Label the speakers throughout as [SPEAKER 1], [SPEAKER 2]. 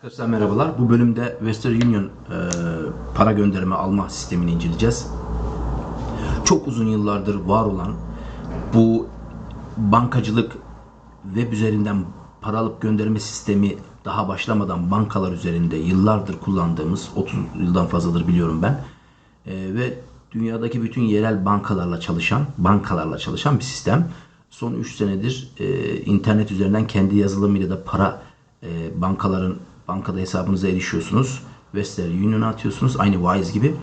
[SPEAKER 1] Arkadaşlar merhabalar. Bu bölümde Western Union e, para gönderme alma sistemini inceleyeceğiz. Çok uzun yıllardır var olan bu bankacılık web üzerinden para alıp gönderme sistemi daha başlamadan bankalar üzerinde yıllardır kullandığımız 30 yıldan fazladır biliyorum ben. E, ve dünyadaki bütün yerel bankalarla çalışan bankalarla çalışan bir sistem. Son 3 senedir e, internet üzerinden kendi yazılımıyla da para e, bankaların bankada hesabınıza erişiyorsunuz. Western Union'a atıyorsunuz. Aynı Wise gibi.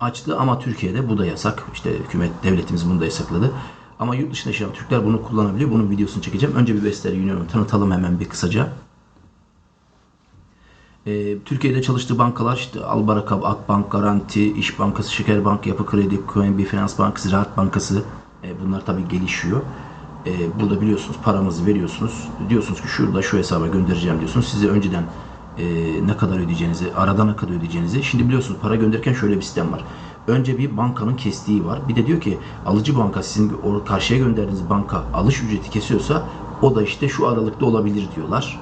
[SPEAKER 1] Açtı ama Türkiye'de bu da yasak. İşte hükümet, devletimiz bunu da yasakladı. Ama yurt dışında yaşayan Türkler bunu kullanabiliyor. Bunun videosunu çekeceğim. Önce bir Western Union'u tanıtalım hemen bir kısaca. Ee, Türkiye'de çalıştığı bankalar işte Albaraka, Akbank, Garanti, İş Bankası, Şekerbank, Yapı Kredi, QNB Finans Bankası, Ziraat Bankası. Ee, bunlar tabii gelişiyor. Ee, burada biliyorsunuz paramızı veriyorsunuz. Diyorsunuz ki şurada şu hesaba göndereceğim diyorsunuz. Size önceden e, ne kadar ödeyeceğinizi, arada ne kadar ödeyeceğinizi. Şimdi biliyorsunuz para gönderirken şöyle bir sistem var. Önce bir bankanın kestiği var. Bir de diyor ki alıcı banka sizin karşıya gönderdiğiniz banka alış ücreti kesiyorsa o da işte şu aralıkta olabilir diyorlar.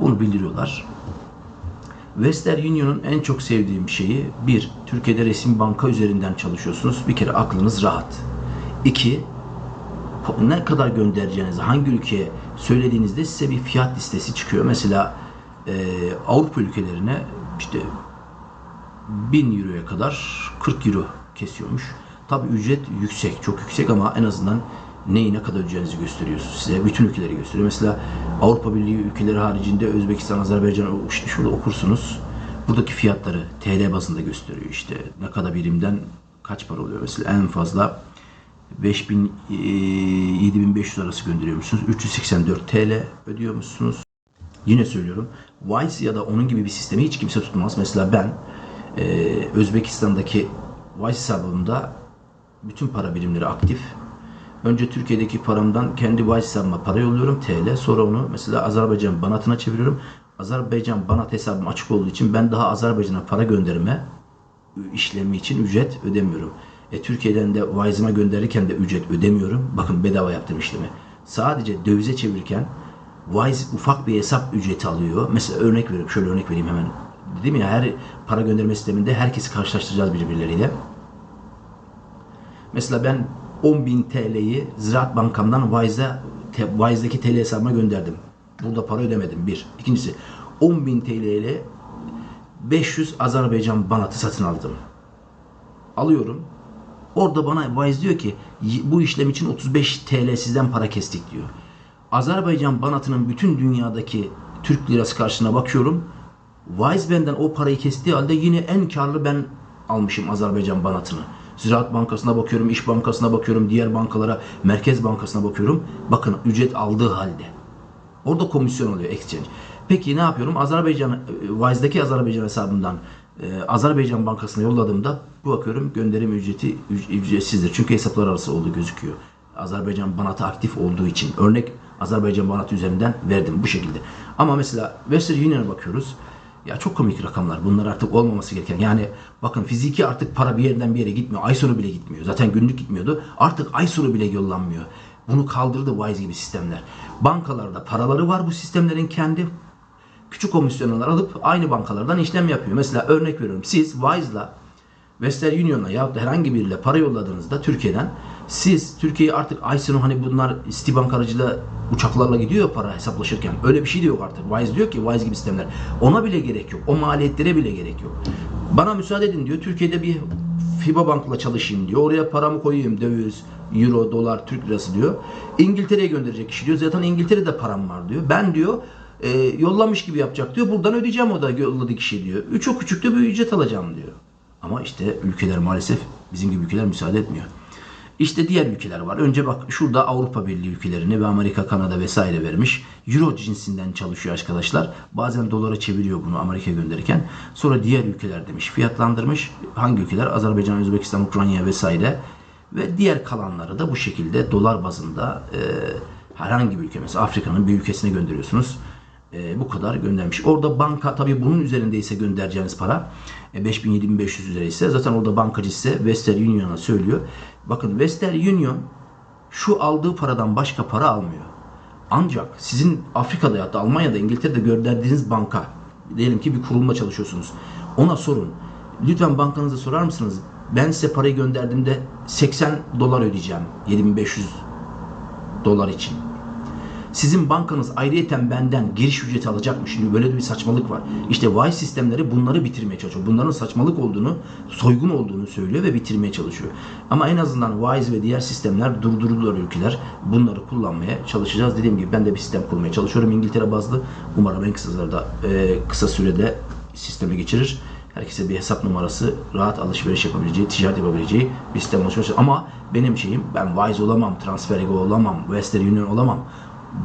[SPEAKER 1] Bunu bildiriyorlar. Western Union'un en çok sevdiğim şeyi bir, Türkiye'de resmi banka üzerinden çalışıyorsunuz. Bir kere aklınız rahat. İki, ne kadar göndereceğinizi hangi ülkeye söylediğinizde size bir fiyat listesi çıkıyor. Mesela e, Avrupa ülkelerine işte 1000 euroya kadar 40 euro kesiyormuş. Tabi ücret yüksek, çok yüksek ama en azından neyi ne kadar ödeyeceğinizi gösteriyor. Size bütün ülkeleri gösteriyor. Mesela Avrupa Birliği ülkeleri haricinde Özbekistan, Azerbaycan işte şurada okursunuz. Buradaki fiyatları TL bazında gösteriyor işte. Ne kadar birimden kaç para oluyor? Mesela en fazla 5000 e, 7500 arası gönderiyormuşsunuz. 384 TL ödüyormuşsunuz. Yine söylüyorum. Wise ya da onun gibi bir sistemi hiç kimse tutmaz. Mesela ben e, Özbekistan'daki Wise hesabımda bütün para birimleri aktif. Önce Türkiye'deki paramdan kendi Wise hesabıma para yolluyorum TL. Sonra onu mesela Azerbaycan banatına çeviriyorum. Azerbaycan banat hesabım açık olduğu için ben daha Azerbaycan'a para gönderme işlemi için ücret ödemiyorum. E, Türkiye'den de Wise'ıma gönderirken de ücret ödemiyorum. Bakın bedava yaptım işlemi. Sadece dövize çevirirken Wise ufak bir hesap ücreti alıyor. Mesela örnek veriyorum. Şöyle örnek vereyim hemen. Dedim ya her para gönderme sisteminde herkesi karşılaştıracağız birbirleriyle. Mesela ben 10.000 TL'yi Ziraat Bankam'dan Wise'e te, TL hesabıma gönderdim. Burada para ödemedim. Bir. İkincisi 10.000 TL ile 500 Azerbaycan banatı satın aldım. Alıyorum. Orada bana Wise diyor ki bu işlem için 35 TL sizden para kestik diyor. Azerbaycan banatının bütün dünyadaki Türk lirası karşısına bakıyorum. Wise benden o parayı kestiği halde yine en karlı ben almışım Azerbaycan banatını. Ziraat Bankası'na bakıyorum, İş Bankası'na bakıyorum, diğer bankalara, Merkez Bankası'na bakıyorum. Bakın ücret aldığı halde. Orada komisyon oluyor exchange. Peki ne yapıyorum? Azerbaycan, Wise'daki Azerbaycan hesabından e, Azerbaycan Bankası'na yolladığımda bu bakıyorum gönderim ücreti üc- ücretsizdir. Çünkü hesaplar arası olduğu gözüküyor. Azerbaycan banatı aktif olduğu için. Örnek Azerbaycan banatı üzerinden verdim bu şekilde. Ama mesela Western Union'a bakıyoruz. Ya çok komik rakamlar. Bunlar artık olmaması gereken. Yani bakın fiziki artık para bir yerden bir yere gitmiyor. Ay sonu bile gitmiyor. Zaten günlük gitmiyordu. Artık ay sonu bile yollanmıyor. Bunu kaldırdı Wise gibi sistemler. Bankalarda paraları var bu sistemlerin kendi küçük komisyonlar alıp aynı bankalardan işlem yapıyor. Mesela örnek veriyorum. Siz Wise'la Western Union'la ya da herhangi biriyle para yolladığınızda Türkiye'den siz Türkiye'ye artık ay sonu hani bunlar Citibank aracılığıyla uçaklarla gidiyor para hesaplaşırken. Öyle bir şey de yok artık. Wise diyor ki Wise gibi sistemler. Ona bile gerek yok. O maliyetlere bile gerek yok. Bana müsaade edin diyor. Türkiye'de bir FIBA bankla çalışayım diyor. Oraya paramı koyayım döviz, euro, dolar, Türk lirası diyor. İngiltere'ye gönderecek kişi diyor. Zaten İngiltere'de param var diyor. Ben diyor e, yollamış gibi yapacak diyor. Buradan ödeyeceğim o da yolladığı kişi diyor. Çok küçük de bir ücret alacağım diyor. Ama işte ülkeler maalesef bizim gibi ülkeler müsaade etmiyor. İşte diğer ülkeler var. Önce bak şurada Avrupa Birliği ülkelerini ve Amerika, Kanada vesaire vermiş. Euro cinsinden çalışıyor arkadaşlar. Bazen dolara çeviriyor bunu Amerika gönderirken. Sonra diğer ülkeler demiş. Fiyatlandırmış. Hangi ülkeler? Azerbaycan, Özbekistan, Ukrayna vesaire. Ve diğer kalanları da bu şekilde dolar bazında e, herhangi bir ülke mesela Afrika'nın bir ülkesine gönderiyorsunuz. E, bu kadar göndermiş. Orada banka tabii bunun üzerindeyse göndereceğiniz para e, 5000-7500 üzeri ise zaten orada bankacı size Western Union'a söylüyor. Bakın Western Union şu aldığı paradan başka para almıyor. Ancak sizin Afrika'da ya da Almanya'da, İngiltere'de gönderdiğiniz banka diyelim ki bir kurumla çalışıyorsunuz. Ona sorun. Lütfen bankanıza sorar mısınız? Ben size parayı gönderdiğimde 80 dolar ödeyeceğim. 7500 dolar için. Sizin bankanız ayrıyeten benden giriş ücreti alacakmış. Şimdi böyle bir saçmalık var. İşte Wise sistemleri bunları bitirmeye çalışıyor. Bunların saçmalık olduğunu, soygun olduğunu söylüyor ve bitirmeye çalışıyor. Ama en azından Wise ve diğer sistemler durdurdular ülkeler. Bunları kullanmaya çalışacağız. Dediğim gibi ben de bir sistem kurmaya çalışıyorum İngiltere bazlı. Umarım en kısa sırada, e, kısa sürede sisteme geçirir. Herkese bir hesap numarası, rahat alışveriş yapabileceği, ticaret yapabileceği bir sistem oluşmuş. Ama benim şeyim, ben Wise olamam, Transfergo olamam, Western Union olamam.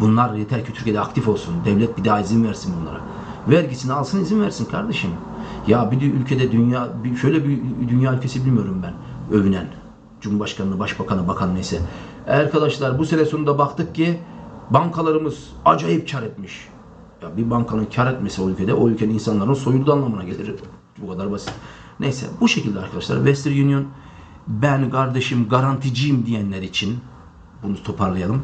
[SPEAKER 1] Bunlar yeter ki Türkiye'de aktif olsun. Devlet bir daha izin versin bunlara. Vergisini alsın izin versin kardeşim. Ya bir de ülkede dünya, şöyle bir dünya ülkesi bilmiyorum ben. Övünen. Cumhurbaşkanı, başbakanı, bakan neyse. Arkadaşlar bu sene sonunda baktık ki bankalarımız acayip kar etmiş. Ya bir bankanın kar etmesi o ülkede o ülkenin insanların soyulduğu anlamına gelir. Bu kadar basit. Neyse bu şekilde arkadaşlar Western Union ben kardeşim garanticiyim diyenler için bunu toparlayalım.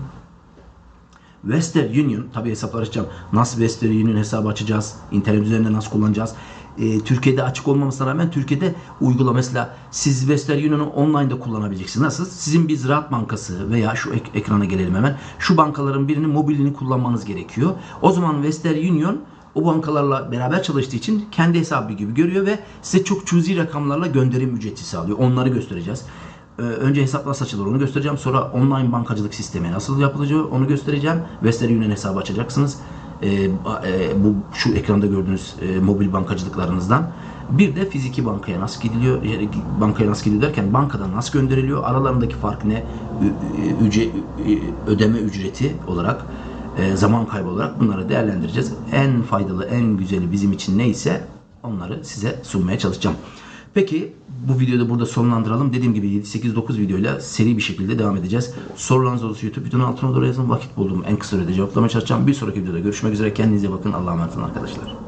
[SPEAKER 1] Western Union tabi hesaplar açacağım. Nasıl Western Union hesabı açacağız? İnternet üzerinde nasıl kullanacağız? Ee, Türkiye'de açık olmamasına rağmen Türkiye'de uygulama mesela siz Western Union'u online'da kullanabileceksiniz. Nasıl? Sizin bir Ziraat Bankası veya şu ek- ekrana gelelim hemen. Şu bankaların birinin mobilini kullanmanız gerekiyor. O zaman Western Union o bankalarla beraber çalıştığı için kendi hesabı gibi görüyor ve size çok cüzi rakamlarla gönderim ücreti sağlıyor. Onları göstereceğiz. Ee, önce hesap nasıl açılır onu göstereceğim. Sonra online bankacılık sistemi nasıl yapılacağı onu göstereceğim. Western Union hesabı açacaksınız. Ee, e, bu şu ekranda gördüğünüz e, mobil bankacılıklarınızdan. Bir de fiziki bankaya nasıl gidiliyor? Yani bankaya nasıl gidiyor derken bankadan nasıl gönderiliyor? Aralarındaki fark ne? Üce- ödeme ücreti olarak e, zaman kaybı olarak bunları değerlendireceğiz. En faydalı, en güzeli bizim için neyse onları size sunmaya çalışacağım. Peki bu videoda burada sonlandıralım. Dediğim gibi 7-8-9 videoyla seri bir şekilde devam edeceğiz. Sorularınız olursa YouTube videonun altına doğru yazın. Vakit bulduğum en kısa sürede cevaplamaya çalışacağım. Bir sonraki videoda görüşmek üzere. Kendinize bakın. Allah'a emanet olun arkadaşlar.